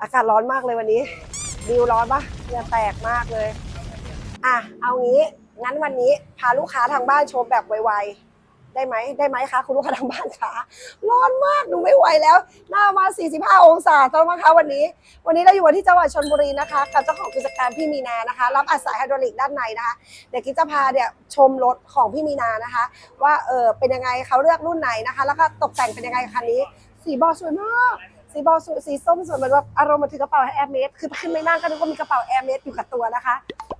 อากาศร้อนมากเลยวันนี้ดิวร้อนปะเหงื่อแตกมากเลย อะเอางี้งั้นวันนี้พาลูกค้าทางบ้านชมแบบไวๆได้ไหมได้ไหมคะคุณลูกค้าทางบ้านคะร้อนมากหนูไม่ไหวแล้ว หน้ามา 45 องศาแล้วมั้งคะวันนี้ วันนี้เราอยู่ที่จังหวัดชลบุรีนะคะ กับเจ้าของกิจการพี่มีนานะคะ รับอัดสายไฮดรอลิกด้านในนะคะ เดี๋ยวกิ๊จะพาเนี่ยชมรถของพี่มีนานะคะ ว่าเออเป็นยังไงเขาเลือกรุ่นไหนนะคะ แล้วก็ตกแต่งเป็นยังไงคันนี้ สีบอสวยมาก สีบอลสสีส้มสวยเหมือนแบบอารมณ์มันถือกระเป๋าแอร์เมสคือขึ้นไม่นั่งก็นึกว่ามีกระเป๋าแอร์เมสอยู่กับตัวนะคะ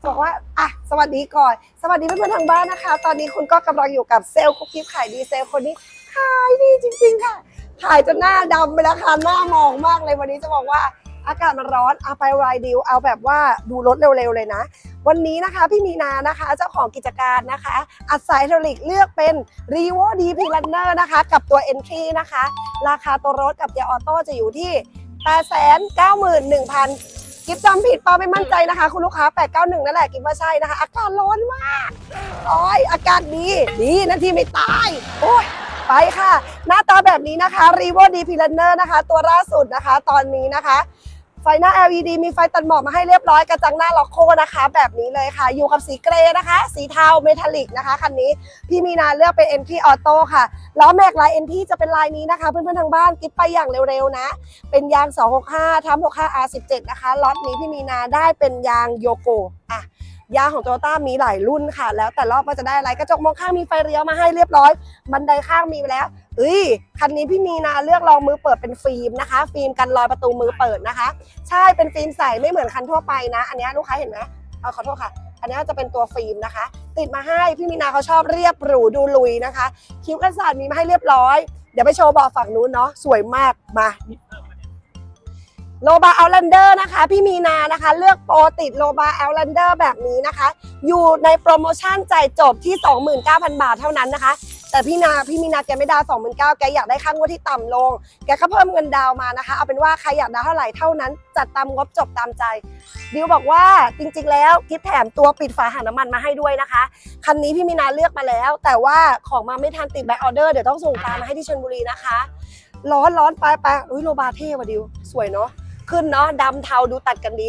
บอกว่าอะสวัสดีก่อน สวัสดีเพื่อนๆทางบ้านนะคะ ตอนนี้คุณก็กำลังอยู่กับเซลล์คุกกี้ขายดีเซลล์คนนี้ขายดีจริง ๆ ค่ะขายจนหน้าดำไปแล้วค่ะหน้ามองมากเลยวันนี้จะบอกว่าอากาศมันร้อนเอาไปรายดิวเอาแบบว่าดูรถเร็วๆเลยนะ วันนี้นะคะพี่มีนานะคะเจ้าของกิจการนะคะอัดสายไฮดรอลิกเลือกเป็น r e v o d p l a n n e r นะคะกับตัว Entry นะคะ ราคาตัวรถกับเกียร์ออโต้จะอยู่ที่ 891,000 กิฟจำผิดเปล่าไม่มั่นใจนะคะ คุณลูกค้า 891 นั่นแหละกิฟว่าใช่นะคะ อากาศร้อนมากโอ้ยอากาศดีดีนะที่ไม่ตาย โอ้ยไปค่ะ หน้าตาแบบนี้นะคะ r e v o d p l a n n e r นะคะ ตัวล่าสุดนะคะ ตอนนี้นะคะ ไฟหน้า LED มีไฟตัดหมอกมาให้เรียบร้อยกระจังหน้าล็อกโคนะคะ แบบนี้เลยค่ะ อยู่กับสีเกรย์นะคะ สีเทาเมทัลลิกนะคะคันนี้พี่มีนาเลือกเป็น NT Auto ค่ะล้อแม็กลาย NP จะเป็นลายนี้นะคะ เพื่อนๆทางบ้านกิ๊บไปอย่างเร็วๆนะ เป็นยาง 265ทับ65 R17 นะคะล็อตนี้พี่มีนาได้เป็นยางโยโกอะ ยางของโตโยต้ามีหลายรุ่นค่ะ แล้วแต่รอบว่าจะได้อะไรกระจกมองข้างมีไฟเลี้ยวมาให้เรียบร้อย บันไดข้างมีไปแล้วเอ้ยคันนี้พี่มีนาเลือกลองมือเปิดเป็นฟิล์มนะคะ ฟิล์มกันรอยประตูมือเปิดนะคะ ใช่เป็นฟิล์มใสไม่เหมือนคันทั่วไปนะ อันนี้ลูกค้าเห็นไหมเอาขอโทษค่ะ อันนี้จะเป็นตัวฟิล์มนะคะ ติดมาให้พี่มีนาเขาชอบเรียบหรูดูลุยนะคะ คิ้วกันศาสตร์มีมาให้เรียบร้อยเดี๋ยวไปโชว์บาะฝั่งนู้นเนาะสวยมากมา โลบาเอาลันเดอร์นะคะ พี่มีนานะคะ เลือกโปรติดโลบาเอาลันเดอร์แบบนี้นะคะ อยู่ในโปรโมชั่นจ่ายจบที่ 29,000 บาทเท่านั้นนะคะ แต่พี่นาพี่มีนาแกไม่ดาว29,000แกอยากได้ค่างวดที่ต่ำลง แกก็เพิ่มเงินดาวมานะคะ เอาเป็นว่าใครอยากดาวเท่าไหร่เท่านั้น จัดตามงบจบตามใจดิวบอกว่าจริงๆ แล้วกิฟแถมตัวปิดฝาถังน้ำมันมาให้ด้วยนะคะ คันนี้พี่มีนาเลือกมาแล้ว แต่ว่าของมาไม่ทันติดแบ็คออเดอร์เดี๋ยวต้องส่งตามมาให้ที่ชลบุรีนะคะ ร้อนร้อนไปไปอุ้ยโลบาเท่ว่ะดิวสวยเนาะ ขึ้นเนาะดำเทาดูตัดกันดี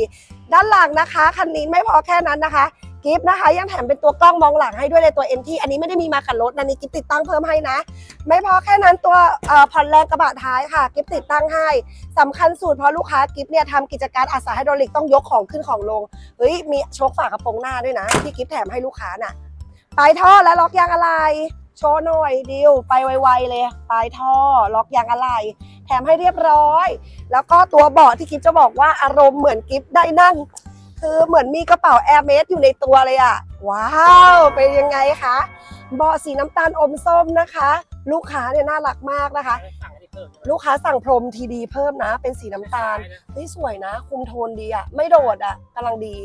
ด้านหลังนะคะคันนี้ไม่พอแค่นั้นนะคะกิฟต์นะคะ ยังแถมเป็นตัวกล้องมองหลังให้ด้วยในตัว NT อันนี้ไม่ได้มีมากับรถนะนี่กิฟติดตั้งเพิ่มให้นะ ไม่พอแค่นั้นตัวผ่อนแรงกระบะท้ายค่ะ กิฟติดตั้งให้สำคัญสุดเพราะลูกค้ากิฟต์เนี่ยทำกิจการอาสาไฮดรอลิกต้องยกของขึ้นของลงเฮ้ยมีโชคฝากระโปรงหน้าด้วยนะที่กิฟต์แถมให้ลูกค้าน่ะปลายท่อและล็อกยางอะไร โชว์หน่อยดิวไปไวๆเลยปลายท่อล็อกยางอะไร แถมให้เรียบร้อย แล้วก็ตัวเบาะที่กิฟจะบอกว่าอารมณ์เหมือนกิฟได้นั่ง คือเหมือนมีกระเป๋าแอร์เมสอยู่ในตัวเลยอะว้าวเป็นยังไงคะเบาะสีน้ำตาลอมส้มนะคะ ลูกค้าเนี่ยน่ารักมากนะคะ ลูกค้าสั่งพรมทีดีเพิ่มนะ เป็นสีน้ำตาลเฮ้ยสวยนะ คุมโทนดีอะไม่โดดอะกำลังดี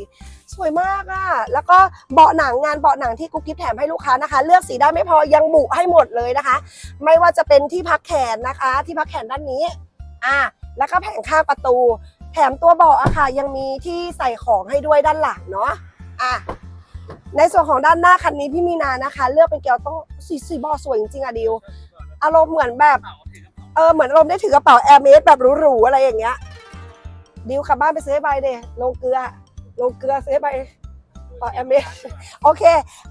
สวยมากอะแล้วก็เบาะหนังงานเบาะหนังที่กุ๊กกิ๊บแถมให้ลูกค้านะคะ เลือกสีได้ไม่พอยังบุให้หมดเลยนะคะ ไม่ว่าจะเป็นที่พักแขนนะคะ ที่พักแขนด้านนี้อะแล้วก็แผงข้างประตู แถมตัวเบาะอะค่ะ ยังมีที่ใส่ของให้ด้วยด้านหลังเนาะอะในส่วนของด้านหน้าคันนี้พี่มีนานะคะ เลือกเป็นเกียวโต้สีสีเบาะสวยจริงๆอะดิว อารมณ์เหมือนแบบ เออเหมือนอารมณ์ได้ถือกระเป๋าแอร์เมสแบบหรูๆอะไรอย่างเงี้ยดิวกลับบ้านไปซื้อใบเดลงเกลือ ลงเกลือซื้อใบกระเป๋าแอร์เมสโอเค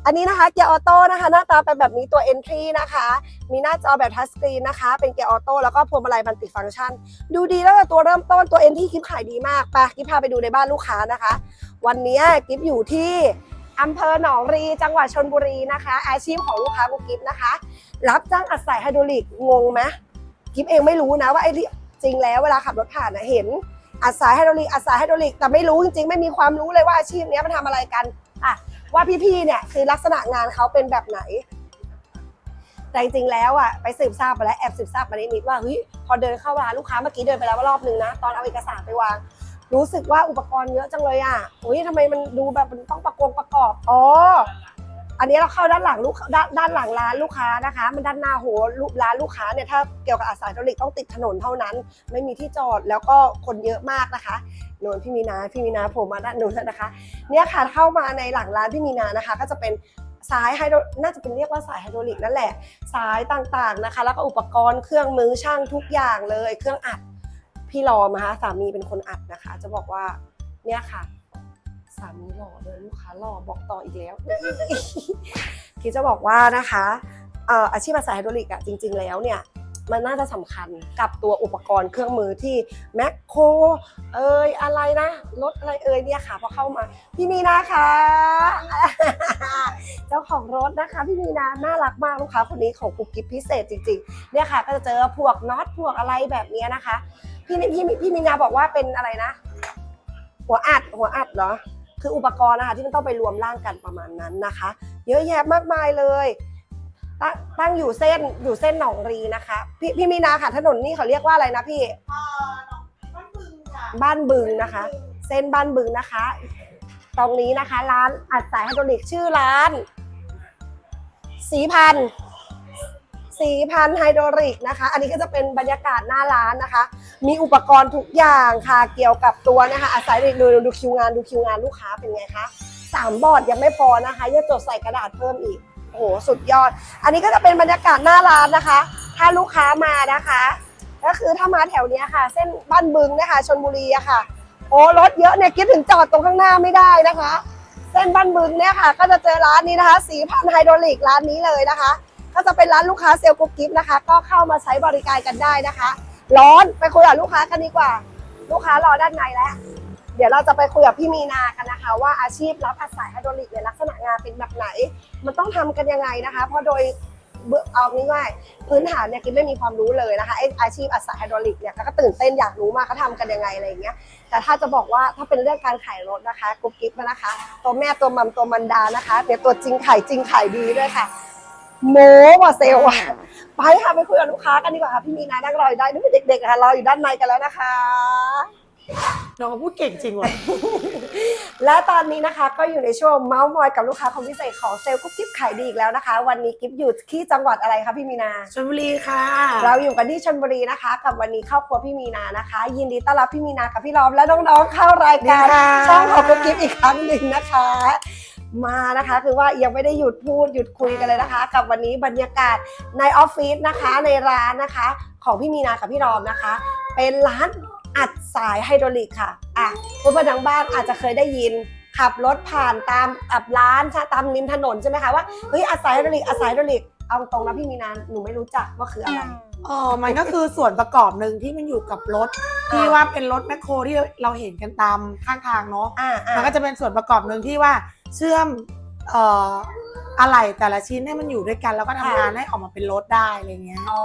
อันนี้นะคะเกียร์ออโต้นะคะ หน้าตาเป็นแบบนี้ตัว entry นะคะ มีหน้าจอแบบทัชสกรีนนะคะ เป็นเกียร์ออโต้แล้วก็พวงมาลัยมันติดฟังก์ชัน ดูดีแล้วตัวเริ่มต้นตัว entry กิฟขายดีมากไปกิฟพาไปดูในบ้านลูกค้านะคะ วันนี้กิฟอยู่ที่อำเภอหนองรี จังหวัดชนบุรีนะคะ อาชีพของลูกค้ากุ๊กกิฟนะคะ รับจ้างอัดสายไฮดรอลิกงงไหม กิฟเองไม่รู้นะว่าไอ้ที่จริงแล้วเวลาขับรถผ่านนะเห็นอัดสายไฮดรอลิกอัดสายไฮดรอลิกแต่ไม่รู้จริงๆ ไม่มีความรู้เลยว่าอาชีพนี้มันทำอะไรกันอะว่าพี่ๆเนี่ยคือลักษณะงานเขาเป็นแบบไหน แต่จริงๆแล้วอะไปสืบทราบมาแล้วแอบสืบทราบมานิดว่าเฮ้ยพอเดินเข้าร้านลูกค้าเมื่อกี้เดินไปแล้วรอบนึงนะ ตอนเอาเอกสารไปวาง รู้สึกว่าอุปกรณ์เยอะจังเลยอะอุ้ยทำไมมันดูแบบมันต้องประกงประกอบอ๋อ อันนี้เราเข้าด้านหลังลูกด้านด้านหลังร้านลูกค้านะคะ มันด้านหน้าโหลูกร้านลูกค้าเนี่ยถ้าเกี่ยวกับอาสาไฮดรอลิกต้องติดถนนเท่านั้น ไม่มีที่จอดแล้วก็คนเยอะมากนะคะโนนพี่มีนาพี่มีนาโผล่มาด้านนู้นแล้วนะคะ เนี่ยค่ะเข้ามาในหลังร้านพี่มีนานะคะ ก็จะเป็นสายไฮโดรน่าจะเป็นเรียกว่าสายไฮดรอลิกนั่นแหละ สายต่างๆนะคะ แล้วก็อุปกรณ์เครื่องมือช่างทุกอย่างเลย เครื่องอัดพี่รอมนะคะสามีเป็นคนอัดนะคะ จะบอกว่าเนี่ยค่ะามีหล่อเลยลูกค้าหล่อบอกต่ออีกแล้วพี่จะบอกว่านะคะอาชีพอาศัยไฮดรอลิกอะจริง ๆ แล้วเนี่ยมันน่าจะสำคัญกับตัวอุปกรณ์เครื่องมือที่แมคโครเอ่ยอะไรนะรถอะไรเอ่ยเนี่ยค่ะพอเข้ามา พี่มีนาคะ เจ้าของรถนะคะ พี่มีนาน่ารักมากลูกค้าคนนี้ของกุ๊กกิ๊บพิเศษจริงๆเนี่ยค่ะ ก็จะเจอพวกน็อตพวกอะไรแบบเนี้ยนะคะพี่นี่พี่พี่มีนาบอกว่าเป็นอะไรนะ หัวอัดหัวอัดเหรอ คืออุปกรณ์นะคะที่มันต้องไปรวมร่างกันประมาณนั้นนะคะ เยอะแยะมากมายเลยตั้งตั้งอยู่เส้นอยู่เส้นหนองรีนะคะ พี่พี่มีนาค่ะถนนนี่เขาเรียกว่าอะไรนะพี่เอ่อหนองบ้านบึงค่ะบ้านบึงนะคะ เส้นบ้านบึงนะคะ ตรงนี้นะคะ ร้านอัดสายไฮดรอลิกชื่อร้าน สีพันธุ์ สีพันไฮดรอลิกนะคะ อันนี้ก็จะเป็นบรรยากาศหน้าร้านนะคะ มีอุปกรณ์ทุกอย่างค่ะ เกี่ยวกับตัวนะคะอัดสายดูดูคิวงานดูคิวงานลูกค้าเป็นไงคะสามบอร์ดยังไม่พอนะคะยังจดใส่กระดาษเพิ่มอีกโอ้โหสุดยอด อันนี้ก็จะเป็นบรรยากาศหน้าร้านนะคะ ถ้าลูกค้ามานะคะ ก็คือถ้ามาแถวเนี้ยค่ะ เส้นบ้านบึงนะคะชนบุรีอะค่ะ โอ้รถเยอะเนี่ยคิดถึงจอดตรงข้างหน้าไม่ได้นะคะ เส้นบ้านบึงเนี่ยค่ะ ก็จะเจอร้านนี้นะคะ สีพันไฮดรอลิกร้านนี้เลยนะคะ ก็จะเป็นร้านลูกค้าเซลล์กุ๊กกิ๊บนะคะ ก็เข้ามาใช้บริการกันได้นะคะ ร้อนไปคุยกับลูกค้ากันดีกว่า ลูกค้ารอด้านในแล้ว เดี๋ยวเราจะไปคุยกับพี่มีนากันนะคะ ว่าอาชีพรับอัดสายไฮดรอลิกเนี่ยลักษณะงานเป็นแบบไหน มันต้องทำกันยังไงนะคะ เพราะโดยเบื้องเอาง่ายๆพื้นฐานเนี่ยกินไม่มีความรู้เลยนะคะไออาชีพอัดสายไฮดรอลิกเนี่ยก็ตื่นเต้นอยากรู้มากเขาทำกันยังไงอะไรอย่างเงี้ยแต่ถ้าจะบอกว่าถ้าเป็นเรื่องการขายรถนะคะกุ๊บกิ๊บนะคะ ตัวแม่ตัวมัมตัวมันดานะคะเดี๋ยวตัวจริงขายจริงขายดีด้วยค่ะ โม้ว่ะเซลล์อะไปค่ะไปคุยกับลูกค้ากันดีกว่าค่ะพี่มีนานั่งรออยู่ได้นี่เด็กๆค่ะรออยู่ด้านในกันแล้วนะคะ น้องพูดเก่งจริงว่ะ และตอนนี้นะคะก็อยู่ในช่วงเมาส์มอยกับลูกค้าคนพิเศษของเซลล์กุ๊บกิ๊บขายดีอีกแล้วนะคะ วันนี้กิ๊บอยู่ที่จังหวัดอะไรคะพี่มีนา ชลบุรีค่ะ เราอยู่กันที่ชลบุรีนะคะ กับวันนี้ครอบครัวพี่มีนานะคะ ยินดีต้อนรับพี่มีนากับพี่ล้อมและน้องๆเข้ารายการดีค่ะ ช่องของกุ๊บกิ๊บอีกครั้งหนึ่งนะคะ มานะคะ คือว่ายังไม่ได้หยุดพูดหยุดคุยกันเลยนะคะ กับวันนี้บรรยากาศในออฟฟิศนะคะในร้านนะคะ ของพี่มีนากับพี่รอมนะคะ เป็นร้านอัดสายไฮดรอลิกค่ะอะคุณผู้ชมทางบ้านอาจจะเคยได้ยินขับรถผ่านตามอับร้านตามริมถนนใช่ไหมคะว่าเฮ้ยอัดสายไฮดรอลิกอัดสายไฮดรอลิกเอาตรงนะพี่มีนาหนูไม่รู้จักว่าคืออะไรอ๋อมันก็คือส่วนประกอบหนึ่งที่มันอยู่กับรถที่ว่าเป็นรถแมคโครที่เราเห็นกันตามข้างทางเนาะอ่าอ่ามันก็จะเป็นส่วนประกอบหนึ่งที่ว่า เชื่อมเอ่ออะไรแต่ละชิ้นให้มันอยู่ด้วยกันแล้วก็ทำงานให้ออกมาเป็นรถได้อะไรเงี้ย อ๋อ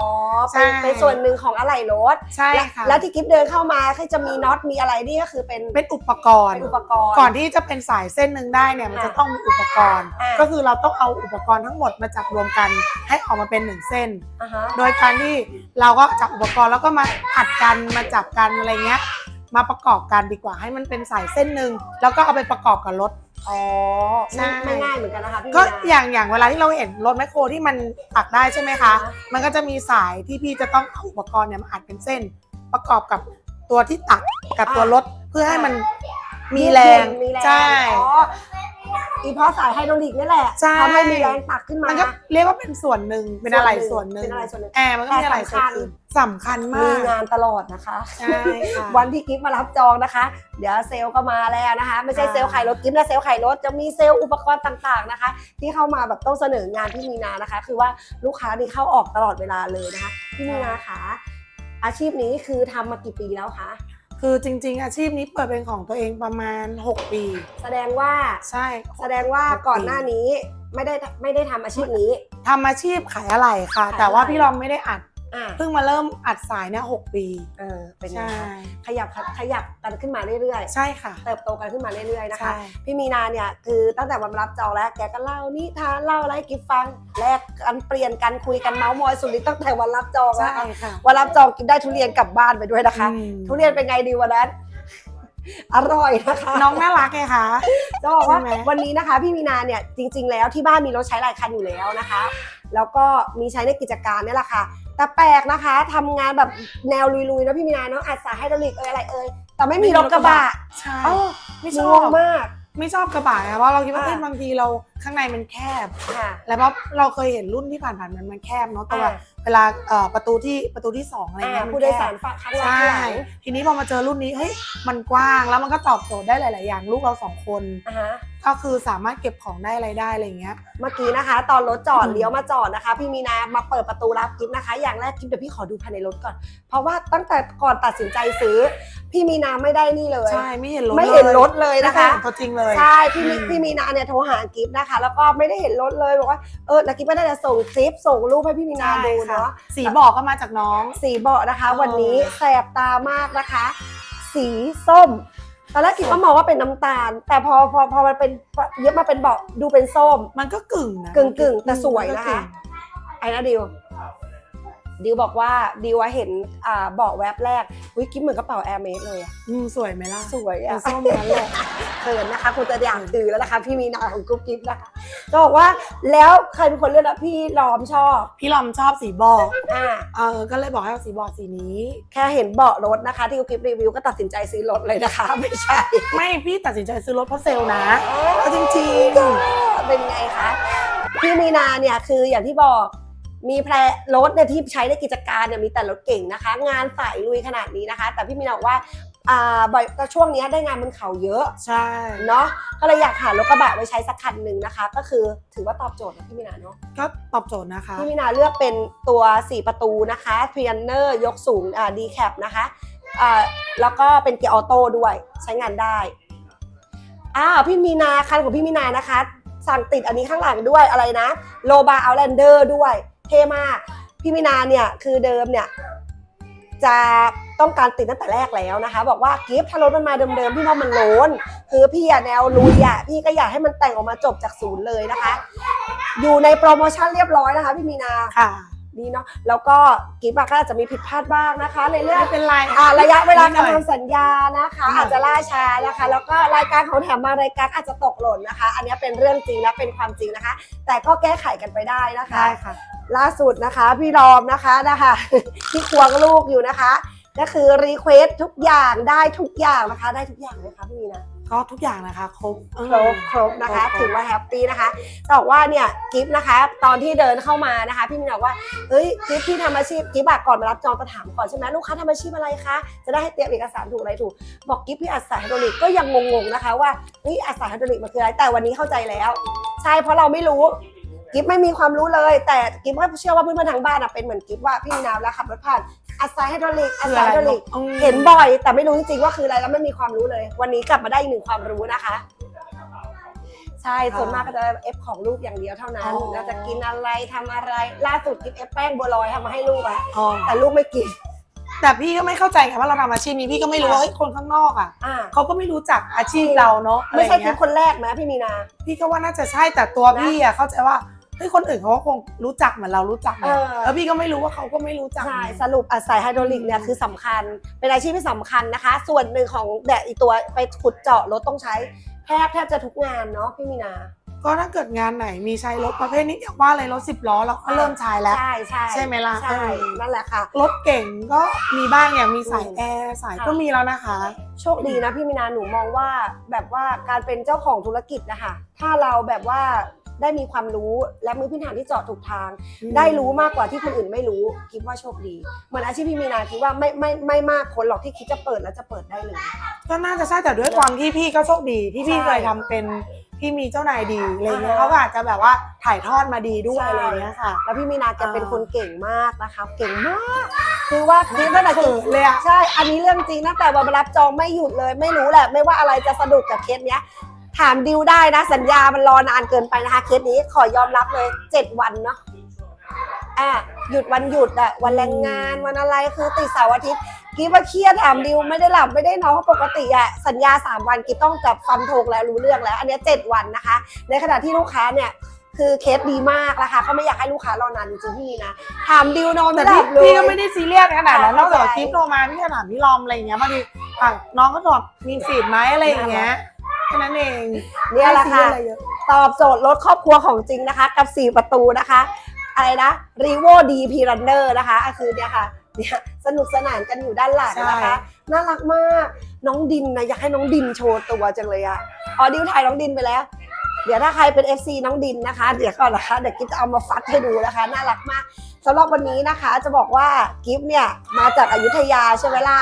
ใช่ เป็นเป็นส่วนหนึ่งของอะไหล่รถใช่และค่ะแล้วที่กิฟเดินเข้ามาคือจะมีน็อตมีอะไรนี่ก็คือเป็นเป็นอุปกรเป็ณ์นอุปกรณ์ ก่อนที่จะเป็นสายเส้นหนึ่งได้เนี่ยมันค่ะจะต้องมีอุปกรณ์ อ่า ก็คือเราต้องเอาอุปกรณ์ทั้งหมดมาจับรวมกันให้ออกมาเป็นหนึ่งเส้น อ่าฮะ โดยการที่เราก็จับอุปกรณ์แล้วก็มาอัดกันมาจับกันอะไรเงี้ย มาประกอบกันดีกว่าให้มันเป็นสายเส้นหนึ่งแล้วก็เอาไปประกอบกับรถ อ๋อใช่ ไม่ไม่ง่ายเหมือนกันนะคะพี่ก็มีนาอย่างอย่างเวลาที่เราเห็นรถแมคโครที่มันตักได้ใช่ไหมคะ อ่าฮะ มันก็จะมีสายที่พี่จะต้องเอาอุปกรณ์เนี่ยมาอัดเป็นเส้น ประกอบกับตัวที่ตักกับตัวรถเพื่อให้มันมีแรงมีแรงใช่ อ๋อ อีเพราะสายไฮดรอลิกนี่แหละใช่ ทำให้มีแรงตักขึ้นมา มันก็เรียกว่าเป็นส่วนหนึ่งเป็นอะไรส่ส่ววนนหหนึ่นึ่งงเป็นอะไรส่วนหนึ่งแอร์มันก็มีอะไรแต่ส่วนสำคัญอื่นสำคัญมามีกงานตลอดนะคะ ใช่ค่ะ วันที่กิฟมารับจองนะคะ เดี๋ยวเซลล์ก็มาแล้วนะคะ ไม่ใช่ค่ะ เซลล์ขายรถกิฟนะเซลล์ขายรถจะมีเซลล์อุปกรณ์ต่างๆนะคะ ที่เข้ามาแบบต้องเสนองานที่มีนานะคะ คือว่าลูกค้านี่เข้าออกตลอดเวลาเลยนะคะพี่มีนาคะอาชีพนี้คือทำมากี่ปีแล้วคะ คือจริง ๆ อาชีพนี้เปิดเป็นของตัวเองประมาณ 6 ปี แสดงว่าใช่แสดงว่าก่อนหน้านี้ไม่ได้ไม่ได้ทำอาชีพนี้ ทำอาชีพขายอะไหล่ค่ะขายอะไหล่แต่ว่าพี่ลองไม่ได้อัด อ่าเพิ่งมาเริ่มอัดสายเนี่ยหกปี เออเป็นไงใช่คะขยับขยับกันขึ้นมาเรื่อยใช่ค่ะๆเติบโตกันขึ้นมาเรื่อยๆนะคะ ใช่ พี่มีนาเนี่ยคือตั้งแต่วันรับจองแล้วแกก็เล่านิทานเล่าอะไรให้กิฟฟังแลกกันเปลี่ยนกันคุยกันเมาส์มอยสุดฤทธิ์ตั้งแต่วันรับจองแล้วใช่ค่ะวันรับจองกินได้ทุเรียนกลับบ้านไปด้วยนะคะ อืมทุเรียนเป็นไงดีวันนั้น อร่อยนะคะน้องน่ารักไงคะ จะบอกว่าใช่ไหม วันนี้นะคะ พี่มีนาเนี่ยจริง ๆ แล้วที่บ้านมีรถใช้หลายคันอยู่แล้วนะคะ แล้วก็มีใช้ในกิจการเนี่ยแหละค่ะ แต่แปลกนะคะทำงานแบบแนวลุยๆนะพี่มีนาเนาะอัดสายไฮดรอลิกเอยอะไรเอ่ยแต่ไม่มีรถกระบะใช่เอ้าไม่งชองบมาก ไม่ชอบกระบะค่ะเพราะเราคิดว่าอ่าเอ้ยบางทีเราข้างในมันแคบ ค่ะ แล้วเพราะเราเคยเห็นรุ่นที่ผ่านๆมันมันแคบเนาะแต่ว่าอ่า เวลาเอ่อประตูที่ประตูที่สองอะไรอ่าเงี้ยมันผู้โดยแคสารบฝากข้างหลังใช่ทีนี้พอมาเจอรุ่นนี้ เฮ้ย มันกว้างแล้วมันก็ตอบโจทย์ได้หลาย ๆ อย่างลูกเราสองคน อ่าฮะก็คือสามารถเก็บของได้อะไรได้อะไรเงี้ย เมื่อกี้นะคะ ตอนรถจอดอืมเลี้ยวมาจอดนะคะ พี่มีนามาเปิดประตูรับกิฟต์นะคะ อย่างแรกกิฟต์เดี๋ยวพี่ขอดูภายในรถก่อน เพราะว่าตั้งแต่ก่อนตัดสินใจซื้อ พี่มีนาไม่ได้นี่เลย ใช่ไม่เห็นรถไม่เห็นลยรถเลยนะคะ ไม่เห็ตัวจริงเลยใช่พี่มีอืมพี่มีนาเนี่ยโทรหากิฟต์นะคะ แล้วก็ไม่ได้เห็นรถเลยบอกว่าเออแล้วกิฟต์ก็ได้แต่ส่งคลิปส่งรูปให้พี่มีนาใช่ดูค่ะเนาะสีบอกก็มาจากน้อง สีเบาะนะคะเออวันนี้แสบตามากนะคะ สีส้ม ตอนแรกกิฟก็มองว่าเป็นน้ำตาล แต่พอพอพอมันเป็นเย็บมาเป็นเบาะดูเป็นส้มมันก็กึ่งนะกึ่งๆแต่สวยนะคะไอ้นะดิว ดิวบอกว่าดิวอะเห็นอ่าเบาะแวบแรกวิกิฟเหมือนกระเป๋าแอร์เมสเลยอะอืมสวยไหมล่ะสวยเป็อะนส้มนั้นแหละเขินนะคะคุณจะอยากถือแล้วนะคะพี่มีนาของกุ๊บกิ๊บนะคะก็บอกว่าแล้วใครเป็นคนเลือกนะพี่ลอมชอบ พี่ลอมชอบสีบอกอ่าเออก็เลยบอกให้เอาสีบอกสีนี้ แค่เห็นเบาะรถนะคะ ที่กุ๊บกิ๊บรีวิวก็ตัดสินใจซื้อรถเลยนะคะ ไม่ใช่ ไม่พี่ตัดสินใจซื้อรถเพราะเซลล์นะเอาจริงเป็นไงคะพี่มีนาเนี่ยคืออย่างที่บอก มีแพรรถเนี่ยที่ใช้ในกิจการเนี่ยมีแต่รถเก่งนะคะ งานสายลุยขนาดนี้นะคะ แต่พี่มีนาบอกว่าอ่าบ่อยก็ช่วงเนี้ยได้งานบนเขาเยอะๆใช่เนาะก็เลยอยากหารถกระบะไว้ใช้สักคันหนึ่งนะคะ ก็คือถือว่าตอบโจทย์นะพี่มีนาเนาะก็ตอบโจทย์นะคะพี่มีนาเลือกเป็นตัว 4 ประตูนะคะเพียนเนอร์ยกสูงอ่าดีแคปนะคะอ่าแล้วก็เป็นเกียร์ออโต้ด้วยใช้งานได้อ้าวพี่มีนาคันของพี่มีนานะคะ สั่งติดอันนี้ข้างหลังด้วยอะไรนะโลบาเอาแลนเดอร์ด้วย เท่มาก พี่มินาเนี่ยคือเดิมเนี่ยจะต้องการติดตั้งแต่แรกแล้วนะคะ บอกว่ากิฟถ้ารถมันมาเดิมๆพี่ว่ามันโลนคือพี่อะแนวลุยอะพี่ก็อยากให้มันแต่งออกมาจบจากศูนย์เลยนะคะ อยู่ในโปรโมชั่นเรียบร้อยนะคะ พี่มีนาค่ะ ดีเนาะแล้วก็กิฟต์อะก็อาจจะมีผิดพลาดบ้างนะคะในเรื่องไม่เป็นไรอ่าระยะเวลานิดหการน่อยทำสัญญานะคะอืมอาจจะล่าช้านะคะ แล้วก็รายการของแถมมารายการอาจจะตกหล่นนะคะ อันนี้เป็นเรื่องจริงและเป็นความจริงนะคะ แต่ก็แก้ไขกันไปได้นะคะได้ค่ะ ล่าสุดนะคะพี่รอมนะคะนะคะที่ควงลูกอยู่นะคะก็คือรีเควสทุกอย่างได้ทุกอย่างนะคะ ได้ทุกอย่างเลยค่ะพี่มีนะ ก็ทุกอย่างนะคะครบเออครบครบนะคะครบถือว่าแฮปปี้นะคะจะบอกว่าเนี่ยกิฟต์นะคะ ตอนที่เดินเข้ามานะคะ พี่มีนาบอกว่าเฮ้ยกิฟต์ที่ทำอาชีพกิฟต์อะก่อนมารับจองจะถามก่อนใช่ไหมลูกค้าทำอาชีพอะไรคะจะได้ให้เตรียมเอกสารถูกอะไรถูก บอกกิฟต์พี่อัดสายไฮดรอลิกก็ยังงงๆนะคะ ว่าเฮ้ยอัดสายไฮดรอลิกมันคืออะไรแต่วันนี้เข้าใจแล้ว ใช่เพราะเราไม่รู้กิฟไม่มีความรู้เลย แต่กิฟก็เชื่อว่าเพื่อนๆทางบ้านอะเป็นเหมือนกิฟว่าพี่มีนาแล้วขับรถผ่าน อัดสายไฮดรอลิกอัดคือสาอะยไรไฮดรอลิกอืมเห็นบ่อย แต่ไม่รู้จริงๆว่าคืออะไรแล้วไม่มีความรู้เลย วันนี้กลับมาได้อีกหนึ่งความรู้นะคะ ใช่ส่วนมากก็จะเอฟของลูกอย่างเดียวเท่านั้นอ๋อเราจะกินอะไรทำอะไร ล่าสุดกิฟเอฟแป้งบัวลอยทำมาให้ลูกอะอ๋อแต่ลูกไม่กินแต่พี่ก็ไม่เข้าใจค่ะว่าเราทำอาชีพนี้พี่ก็ไม่รู้ว่าเฮ้ยคนข้างนอกอะอ่าเขาก็ไม่รู้จักอาชีพเราเนาะอะไรไม่อใช่ย่างกิเงี้ฟยคนแรกนะพี่มีนา พี่ก็ว่าน่าจะใช่แต่ตัวนะพี่อะเข้าใจว่า เฮ้ยคนอื่นเขาก็คงรู้จักเหมือนเรารู้จักไงเออ แล้วพี่ก็ไม่รู้ว่าเขาก็ไม่รู้จัก ใช่ไงสรุปอัดสายไฮดรอลิกเนี่ยคือสำคัญ เป็นอาชีพที่สำคัญนะคะ ส่วนหนึ่งของแดดอีตัวไปขุดเจาะรถต้องใช้แทบแทบจะทุกงานเนาะพี่มีนา ก็ถ้าเกิดงานไหนมีใช้รถประเภทนี้อย่างว่าเลยรถสิบล้อเราก็เริ่มใช้แล้ว ใช่ใช่ใช่ไหมล่ะใช่เออนั่นแหละค่ะ รถเก่งก็มีบ้างอย่างมีสายอืมแอร์สายค่ะก็มีแล้วนะคะ โชคดีนะพี่มินาหนูมองว่าแบบว่าการเป็นเจ้าของธุรกิจนะคะถ้าเราแบบว่า ได้มีความรู้และมือพื้นฐานที่เจาะถูกทาง ได้รู้มากกว่าที่คนอื่นไม่รู้คิดว่าโชคดีเหมือนอาชีพพี่มีนาคิดว่าไม่ไม่ไม่มากคนหรอกที่คิดจะเปิดแล้วจะเปิดได้เลย ก็น่าจะใช่แต่ด้วยความที่พี่ก็โชคดีที่พี่ใช่เคยทำเป็นพี่มีเจ้านายดีอะไรเงี้ยอ่าฮะ เขาก็อาจจะแบบว่าถ่ายทอดมาดีด้วยใช่อะไรเงี้ยค่ะ แล้วพี่มีนาแกเป็นอ่าคนเก่งมากนะคะเก่งมากคือว่าคิดตั้งแต่เขินเลยอะ ใช่ อันนี้เรื่องจริงตั้งแต่วันมารับจองไม่หยุดเลย ไม่รู้แหละ ไม่ว่าอะไรจะสะดุดกับเคสเนี้ย ถามดิวได้นะ สัญญามันรอนานเกินไปนะคะ เคสนี้ขอยอมรับเลย7วันเนาะอะหยุดวันหยุดอะวันแรงงานวันอะไรคือติดเสาร์อาทิตย์กีว่าเครียดถามดิวไม่ได้หลับไม่ได้นอนเพราะปกติอะสัญญา 3 วันกีต้องจับฟันธงแล้วรู้เรื่องแล้ว อันเนี้ย7วันนะคะ ในขณะที่ลูกค้าเนี่ยคือเคสดีมากนะคะก็ไม่อยากให้ลูกค้ารอนานจริงๆพี่นะถามดิวนอนแต่ไม่หพี่ลับเลยพี่ก็ไม่ได้ซีเรียสขนาดนั้นนเข้าอกใจจากคลิปโทรมาพี่ขนาดพี่ลอมอะไรอย่างเงี้ยบางทีอะน้องก็ตอบมีฟีดไหมอะไรอย่างเงี้ย แค่นั้นเองเนี่ยแหละไม่ซีค่ะเรียสอะไรเยอะตอบโจทย์รถครอบครัวของจริงนะคะ กับ 4 ประตูนะคะ อะไรนะ r e v o d p Runner นะคะก็คือเนี่ยค่ะเนี่ยสนุกสนานกันอยู่ด้านหลังนะคะ น่ารักมากน้องดินนะอยากให้น้องดินโชว์ตัวจังเลยอะอ๋อดิวถ่ายน้องดินไปแล้ว เดี๋ยวถ้าใครเป็น FC น้องดินนะคะ เดี๋ยวก่อนนะคะเดี๋ยวกิฟจะเอามาฟัดให้ดูนะคะ น่ารักมากสำหรับวันนี้นะคะจะบอกว่ากิฟเนี่ยมาจากอยุธยาใช่ไหมล่ะ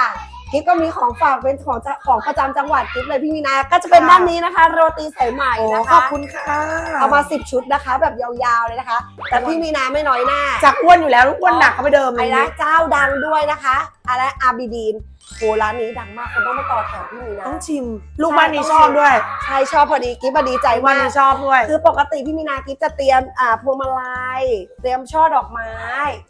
กิฟก็มีของฝากเป็นของจะของประจำจังหวัดกิฟเลยพี่มีนา ก็จะเป็นด้านนี้นะคะ โรตีสายใหม่โอ้นะขอบคะคุณค่ะเอามาสิบชุดนะคะ แบบยาวๆเลยนะคะ แต่พี่มีนาไม่น้อยหน้าจากอ้วนอยู่แล้วลูกอ้วนหนักเข้าไปเดิมเลไอ้ยนะนะเจ้าดังด้วยนะคะอะไรอาบิดีนโหร้านนี้ดังมากคนต้องมาต่อแถวพี่มีนา ต้องชิม ลูกบ้านนี้ชอบด้วยใช่ชอบพอดีกิฟต์ดีใจลูกบ้านมากนี้ชอบด้วย คือปกติพี่มีนากิฟจะเตรียมอ่าพวงมาลัยเตรียมช่อดอกไม้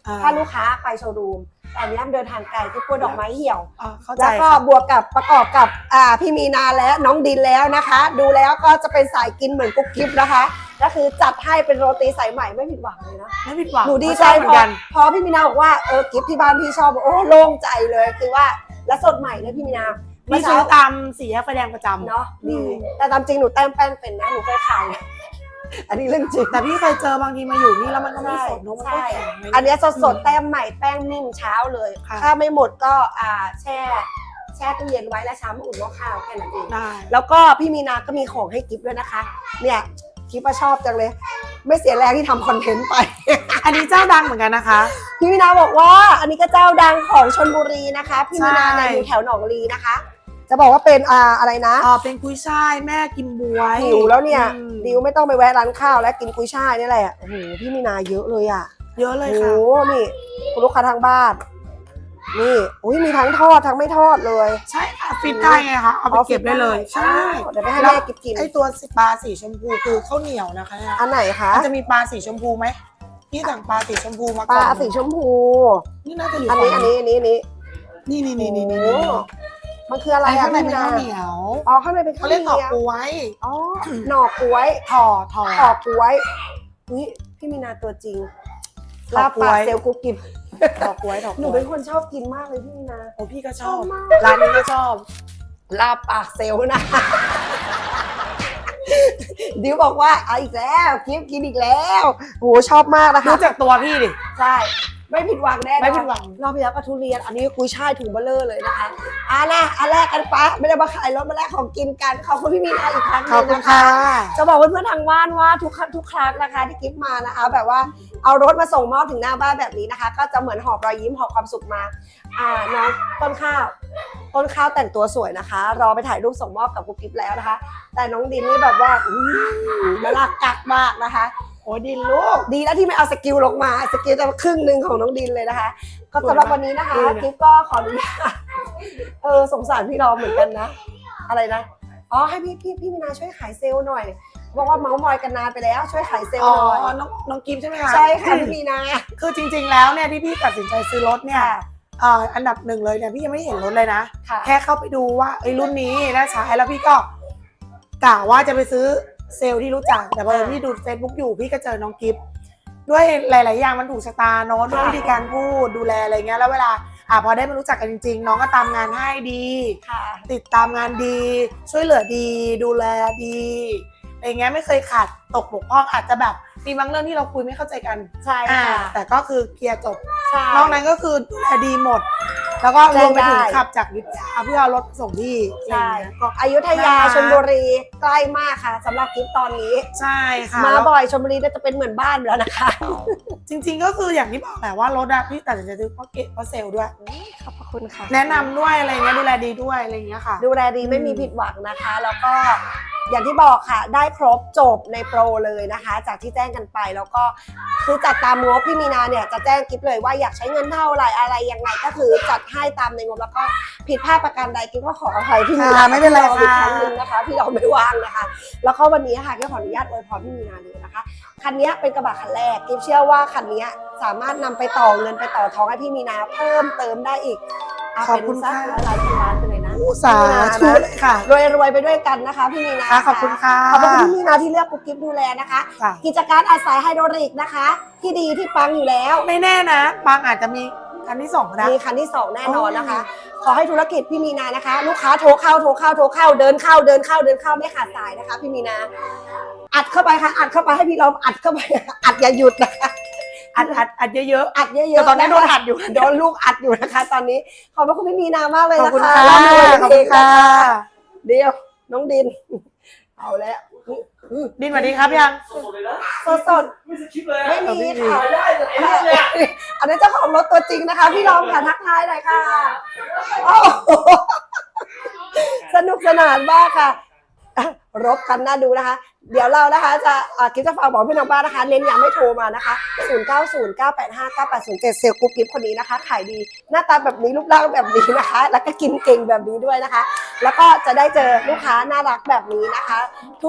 อ่า ถ้าลูกค้าไปโชว์รูม แต่อันนี้เดินทางไกลที่กลัวดอกไม้เหี่ยว อ่าเข้าใจแล้วก็ค่ะบวกกับประกอบกับอ่าพี่มีนาและน้องดินแล้วนะคะ ดูแล้วก็จะเป็นสายกินเหมือนกุ๊กกิ๊บนะคะ ก็คือจัดให้เป็นโรตีสายใหม่ไม่ผิดหวังเลยนะ ไม่ผิดหวังหนูดีใจชอบเหมืพอนอกัน พอพี่มีนาบอกว่าเออกิฟที่บ้านพี่ชอบโอ้โล่งใจเลยคือว่าและสดใหม่เลยพี่มีนาพี่ซื้อตามสี่แยกไฟแดงประจำ เนาะดี อืม แต่ตามจริงหนูแต้มแป้งเป็นนะหนูเคยขายนะ อันนี้เรื่องจริง แต่พี่เคยเจอบางทีมาอยู่นี่แล้วมันก็ไม่ใช่สดเนอะมันก็ใช่ แข็งไงอันเนี้ยสดๆแต้มใหม่แป้งนิ่มเช้าเลยค่ะถ้าไม่หมดก็อ่าแช่ แช่ตู้เย็นไว้แล้วเช้ามาอุ่นหม้อข้าวแค่นั้นเอง ได้ แล้วก็พี่มีนาก็มีของให้กิฟด้วยนะคะ เนี่ยกิฟว่าชอบจังเลย ไม่เสียแรงที่ทำคอนเทนต์ไป อันนี้เจ้าดังเหมือนกันนะคะ พี่มีนาบอกว่า อันนี้ก็เจ้าดังของชนบุรีนะคะ พี่มีนาใช่ เนี่ยอยู่แถวหนองลีนะคะ จะบอกว่าเป็นอ่าอะไรนะอ่าเป็นกุ้ยช่ายแม่กิมบวยหิวแล้วเนี่ยอืมดิวไม่ต้องไปแวะร้านข้าวแล้วกินกุ้ยช่ายนี่แหละโอ้โหพี่มีนาเยอะเลยอะเยอะเลยโอ้โหค่ะนี่คุณลูกค้าทางบ้านนี่อุ้ยมีทั้งทอดทั้งไม่ทอดเลยใช่ค่ะฟิตได้ไงคะเอาไปเก็บได้เลย ใช่ เดี๋ยวไปให้แม่กินกินไอตัวปลาสีชมพูคือข้าวเหนียวนะคะเนี่ยอันไหนคะมันจะมีปลาสีชมพูไหมพี่สั่งปลาสีชมพูมาปก่อนลาสีชมพู นี่น่าจะอยู่อันนี้ฝั่อังนนี้อันนี้อันนี้ นี่นี่นี่นี่นี่โอ้ มันคืออะไรไอ้อะข้างในพี่เป็นนาข้าวเหนียว อ๋อข้างในเป็นข้าเขาวเหเรียกนีถอกยวกล้วยอ๋อหน่อกล้วยถอถอถอกกล้วยนี่พี่มีนาตัวจริงถลาอกบกล้วยปากเซลลกุ๊กกิบถอกกล้วยถอกหนูกล้วยเป็นคนชอบกินมากเลยพี่มีนาโอ้พี่ก็ชชออบบมากร้านนี้ก็ชอบลาบปากเซลลนะดิวบอกว่าเอาอีกแล้วกิฟกินอีกแล้วโหชอบมากนะคะรู้จักตัวพี่ดิใช่ ไม่ผิดหวังแน่นอนไม่ผิดหวัง รอบที่แล้วก็ทุเรียน อันนี้กุยช่ายถุงเบลเลอร์เลยนะคะอะนะอันแรกกันปะไม่ได้มาขายรถมาแรกของกินกัน ขอบคุณพี่มีนาอีกครั้งหขอบนึงคุณนะคะค่ะจะบอกเพื่อนๆทางบ้านว่าทุกครั้งทุกครั้งนะคะที่กิฟมานะคะ แบบว่าเอารถมาส่งมอบถึงหน้าบ้านแบบนี้นะคะ ก็จะเหมือนหอบรอยยิ้มหอบความสุขมา อ่าน้องต้นข้าว ต้นข้าวแต่งตัวสวยนะคะ รอไปถ่ายรูปส่งมอบกับกุ๊กกิ๊บแล้วนะคะ แต่น้องดินนี่แบบว่าอื้อน่ารักกักมากนะคะ โอ้ดินลูก ดีแล้วที่ไม่เอาสกิลลงมา สกิลจะครึ่งหนึ่งของน้องดินเลยนะคะ ก็สำหรับวันนี้นะคะดูนะกิฟก็ขออนุญาตเออสงสารพี่รอมเหมือนกันนะ อะไรนะ อ๋อให้พี่พี่พี่มีนาช่วยขายเซลล์หน่อย บอกว่าเมาส์มอยกันนานไปแล้ว ช่วยขายเซลอ๋ล์อหน่อยน้องน้องกิฟใช่ไหมคะ ใช่ค่ะพี่มีนา คือจริง ๆ แล้วเนี่ยที่พี่ตัดสินใจซื้อรถเนี่ยค่ะเอ่ออันดับหนึ่งเลยเนี่ยพี่ยังไม่เห็นรถเลยนะค่ะแค่เข้าไปดูว่าไอ้ยรุ่นนี้น่าใช้แล้วพี่ก็กะว่าจะไปซื้อ เซลล์ที่รู้จัก แต่พออ่าพี่ดู Facebook อยู่พี่ก็เจอน้องกิฟด้วยหลาย ๆ อย่างมันถูกชะตาเนอะด้วยค่ะวิธีการพูดดูแลอะไรเงี้ยแล้วเวลาอะพอได้มารู้จักกันจริง ๆ น้องก็ตามงานให้ดี ค่ะ ติดตามงานดี ช่วยเหลือดี ดูแลดีอะไรเงี้ยไม่เคยขาดตกบกพร่องอาจจะแบบมีบางเรื่องที่เราคุยไม่เข้าใจกันใช่อ่าค่ะแต่ก็คือเคลียร์จบใช่นอกนั้นก็คือดูแลดีหมดแล้วก็รวมไปถึงแจ้งได้ขับจากวิทยาเพื่อเอารถส่งที่อะไรใช่อย่างเงี้ยก็อยุธยาน่ารักชลบุรีใกล้มากค่ะสำหรับกิฟตอนนี้ ใช่ค่ะมาแล้วบ่อยชลบุรีเนี่ยจะเป็นเหมือนบ้านไปแล้วนะคะ จริงๆก็คืออย่างที่บอกแหละว่ารถอะพี่ตัดสินใจซื้อเพราะเกะเพราะเซลล์ด้วยขอบพระคุณค่ะ แนะนำด้วยอะไรเงี้ยดูแลดีด้วยอะไรเงี้ยค่ะ ดูแลดีไม่มีผิดหวังนะคะ แล้วก็ อย่างที่บอกค่ะได้ครบจบในโปรเลยนะคะ จากที่แจ้งกันไปแล้วก็คือจัดตามงบพี่มีนาเนี่ยจะแจ้งกิฟเลยว่าอยากใช้เงินเท่าไหร่อะไรยังไงก็คือจัดให้ตามในงบแล้วก็ผิดพลาดประการใดกิฟก็ขออภัยพี่มีนาค่ะไม่เป็นไรที่ออีกค่ะครั้งหนึงนะคะพี่เราไม่ว่างนะคะ แล้วก็วันนี้ค่ะก็ขออนุญาตอวยพรพี่มีนาเลยนะคะคันนี้เป็นกระบะคันแรกกิฟเชื่อว่าคันนี้สามารถนำไปต่อเงินไปต่อทองให้พี่มีนาเพิ่มเติมได้อีกเาขอบเป็นคุณสักค่ะหลายๆพันล้านไปเลยนะอู้ สาธุเลยค่ะ รวยรวยๆไปด้วยกันนะคะ พี่มีนาค่ะขอบคุณค่ะ ขอบคุณพี่มีนาที่เลือกกุ๊กกิ๊บดูแลนะคะ ค่ะ กิจการอาศัยไฮโดรลิกนะคะ ที่ดีที่ปังอยู่แล้ว ไม่แน่นะบางอาจจะมีคันที่สองก็ได้ มีคันที่สองแน่นอนนะคะโอ้ขอให้ธุรกิจพี่มีนานะคะ ลูกค้าโทรเข้าโทรเข้าโทรเข้าเดินเข้าเดินเข้าเดินเข้าไม่ขาดสายนะคะ พี่มีนา อัดเข้าไปค่ะ อัดเข้าไปให้พี่เราอัดเข้าไป อัดอย่าหยุดนะคะ อัดอัดอัดเยอะอัดเยๆอะแต่ๆตอนนี้โดนนะคะอัดอยู่ โดนลูกอัดอยู่นะคะ ตอนนี้ ขอบพระคุณพี่มีนามากเลยขอบนะคุณคะค่ะร่ำรวยขอบคุณค่ะ เดี๋ยว น้องดิน เอาแล้วอืมดินสวัสดีครับยังสดๆเลยนะสดสดไม่สคริปต์เลยๆอะไม่มีไม่มีค่ะถ่ายได้เลยถ่ายได้เลยอะอันนี้นเจ้าของรถตัวจริงนะคะ พี่รองค่ะทักทายหน่อยค่ะโอ้โหสนุกสนานมากค่ะอะรบกันน่าดูนะคะ เดี๋ยวเรานะคะจะกิฟจะฝากบอกพี่น้องบ้านนะคะ เน้นย้ำให้โทรมานะคะ 0 9 0 9 8 5 9 8 0 7 เซลล์กรุ๊ปกิฟคนนี้นะคะ ขายดีหน้าตาแบบนี้รูปร่างแบบนี้นะคะ แล้วก็กินเก่งแบบนี้ด้วยนะคะ แล้วก็จะได้เจอลูกค้าน่ารักแบบนี้นะคะ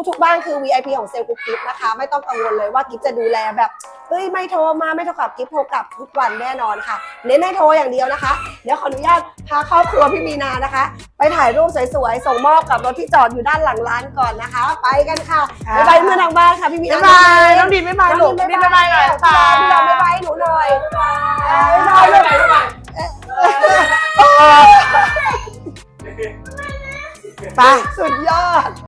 ทุกๆบ้านคือ VIP ของเซลล์กรุ๊ปกิฟนะคะ ไม่ต้องกังวลเลยว่ากิฟจะดูแลแบบเฮ้ยไม่โทรมาไม่โทรกลับกิฟโทรกลับทุกวันแน่นอนค่ะเน้นให้โทรอย่างเดียวนะคะ เดี๋ยวขออนุญาตพาครอบครัวพี่มีนานะคะ ไปถ่ายรูปสวยๆส่งมอบกับรถที่จอดอยู่ด้านหลังร้านก่อนนะคะ ไปกันค่ะบ๊ายบายเมื่อทางบ้านค่ะพี่มีบ๊านายบายน้องดินบ๊ายบายลูกดินบ๊ายบายหน่อยตาตาพี่น้องบ๊ายบายให้หนูหน่อยบ๊ายบาถ่ายยลูได้กไหมไปสุดยอด